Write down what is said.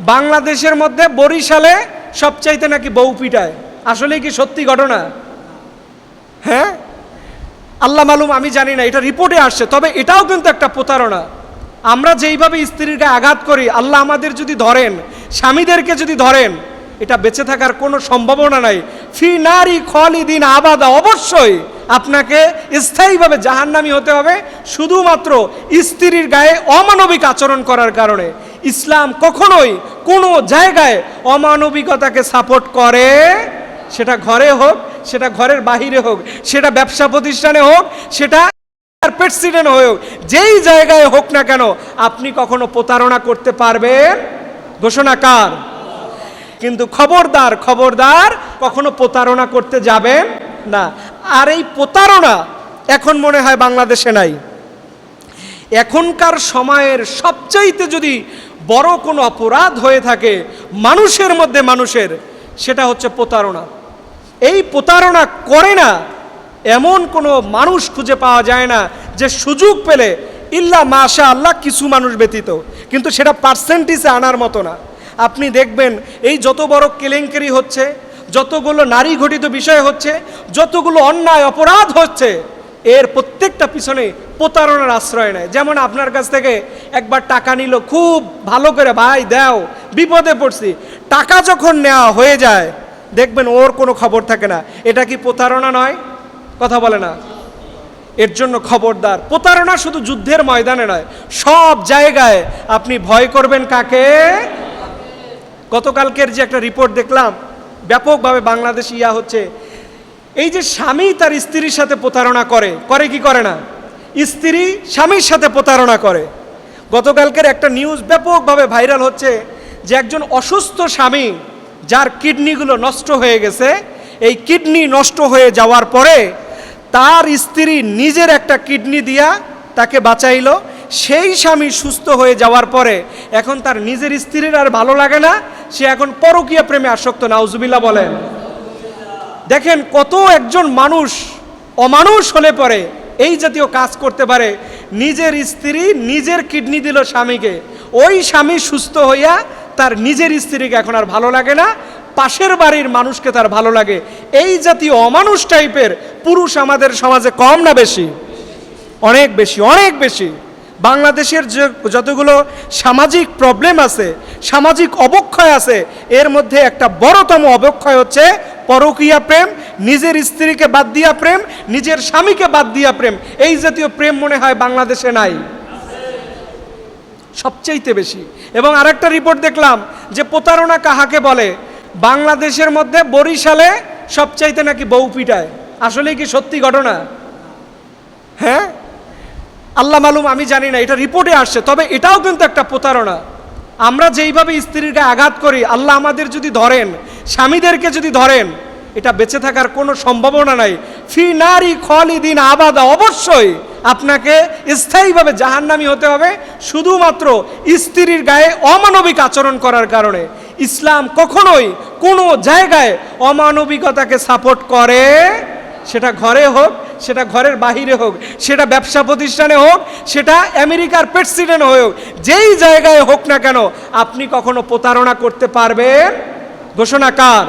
বাংলাদেশের মধ্যে বরিশালে সবচাইতে নাকি বউ পিটায়। আসলে কি সত্যি ঘটনা? হ্যাঁ? আল্লাহ মালুম, আমি জানি না, এটা রিপোর্টে আসছে, তবে এটাও কিন্তু একটা প্রতারণা। আমরা যেইভাবে স্ত্রীর গায়ে আঘাত করি, আল্লাহ আমাদের যদি ধরেন, স্বামীদেরকে যদি ধরেন, এটা বেঁচে থাকার কোনো সম্ভাবনা নাই। ফি নারী খলিদিন আবাদা, অবশ্যই আপনাকে স্থায়ীভাবে জাহান্নামি হতে হবে, শুধুমাত্র স্ত্রীর গায়ে অমানবিক আচরণ করার কারণে। ইসলাম কখনোই কোনো জায়গায় অমানবিকতাকে সাপোর্ট করে। সেটা ঘরে হোক, সেটা ঘরের বাহিরে হোক, সেটা ব্যবসা প্রতিষ্ঠানে হোক, সেটা প্রেসিডেন্ট হয়েও যেই জায়গায় হোক না কেন আপনি কখনো প্রতারণা করতে পারবেন? ঘোষণা কার? কিন্তু খবরদার খবরদার কখনো প্রতারণা করতে যাবেন না। আর এই প্রতারণা এখন মনে হয় বাংলাদেশে নাই। এখনকার সময়ের সবচাইতে যদি বড় কোনো অপরাধ হয়ে থাকে মানুষের মধ্যে মানুষের, সেটা হচ্ছে প্রতারণা। এই প্রতারণা করে না, এমন কোনো মানুষ খুঁজে পাওয়া যায় না যে সুযোগ পেলে ইল্লা মাশা আল্লাহ কিছু মানুষ ব্যতীত, কিন্তু সেটা পার্সেন্টেজে আনার মতো না। আপনি দেখবেন এই যত বড় কেলেঙ্কারি হচ্ছে, যতগুলো নারী ঘটিত বিষয় হচ্ছে, যতগুলো অন্যায় অপরাধ হচ্ছে এর প্রত্যেকটা পিছনে প্রতারণার আশ্রয় নেয়। যেমন আপনার কাছ থেকে একবার টাকা নিল, খুব ভালো করে, ভাই, দাও, বিপদে পড়ছি। টাকা যখন নেওয়া হয়ে যায়, দেখবেন ওর কোনো খবর থাকে না। এটা কি প্রতারণা নয়? কথা বলে না। এর জন্য খবরদার। প্রতারণা শুধু যুদ্ধের ময়দানে নয়, সব জায়গায় আপনি ভয় করবেন কাকে? গতকালকের যে একটা রিপোর্ট দেখলাম, ব্যাপকভাবে বাংলাদেশ ইয়া হচ্ছে। এই যে স্বামী তার স্ত্রীর সাথে প্রতারণা করে করে কি করে না? স্ত্রী স্বামীর সাথে প্রতারণা করে। গতকালকের একটা নিউজ ব্যাপকভাবে ভাইরাল হচ্ছে যে একজন অসুস্থ স্বামী যার কিডনিগুলো নষ্ট হয়ে গেছে, এই কিডনি নষ্ট হয়ে যাওয়ার পরে তার স্ত্রী নিজের একটা কিডনি দিয়া তাকে বাঁচাইল। সেই স্বামী সুস্থ হয়ে যাওয়ার পরে এখন তার নিজের স্ত্রীর আর ভালো লাগে না, সে এখন পরকীয়া প্রেমে আসক্ত নাউজুবিল্লা বলেন। দেখেন কত একজন মানুষ অমানুষ হলে পরে এই জাতীয় কাজ করতে পারে। নিজের স্ত্রী নিজের কিডনি দিল স্বামীকে। ওই স্বামী সুস্থ হইয়া তার নিজের স্ত্রীকে এখন আর ভালো লাগে না। পাশের বাড়ির মানুষকে তার ভালো লাগে। এই জাতীয় অমানুষ টাইপের পুরুষ আমাদের সমাজে কম না বেশি? অনেক বেশি অনেক বেশি। বাংলাদেশের যে যতগুলো সামাজিক প্রবলেম আছে, সামাজিক অবক্ষয় আছে, এর মধ্যে একটা বড়তম অবক্ষয় হচ্ছে পরকীয়া প্রেম, নিজের স্ত্রীকে বাদ দিয়া প্রেম, নিজের স্বামীকে বাদ দিয়া প্রেম, এই জাতীয় প্রেম মনে হয় বাংলাদেশে নাই। সবচাইতে বেশি। এবং আরেকটা রিপোর্ট দেখলাম যে প্রতারণা কাহাকে বলে? বাংলাদেশের মধ্যে বরিশালে সবচাইতে নাকি বউ পিটায়। আসলে কি সত্যি ঘটনা? হ্যাঁ? আল্লাহ মালুম, আমি জানি না, এটা রিপোর্টে আসছে, তবে এটাও কিন্তু একটা প্রতারণা। আমরা যেইভাবে স্ত্রীর গায়ে আঘাত করি, আল্লাহ আমাদের যদি ধরেন, স্বামীদেরকে যদি ধরেন, এটা বেঁচে থাকার কোনো সম্ভাবনা নাই। ফি নারী খলিদিন আবাদা, অবশ্যই আপনাকে স্থায়ীভাবে জাহান্নামি হতে হবে, শুধুমাত্র স্ত্রীর গায়ে অমানবিক আচরণ করার কারণে। ইসলাম কখনোই কোনো জায়গায় অমানবিকতাকে সাপোর্ট করে সেটা ঘরে হোক, সেটা ঘরের বাহিরে হোক, সেটা ব্যবসা প্রতিষ্ঠানে হোক, সেটা আমেরিকার প্রেসিডেন্ট হোক, যেই জায়গায় হোক না কেন, আপনি কখনো প্রতারণা করতে পারবেন? ঘোষণা কার?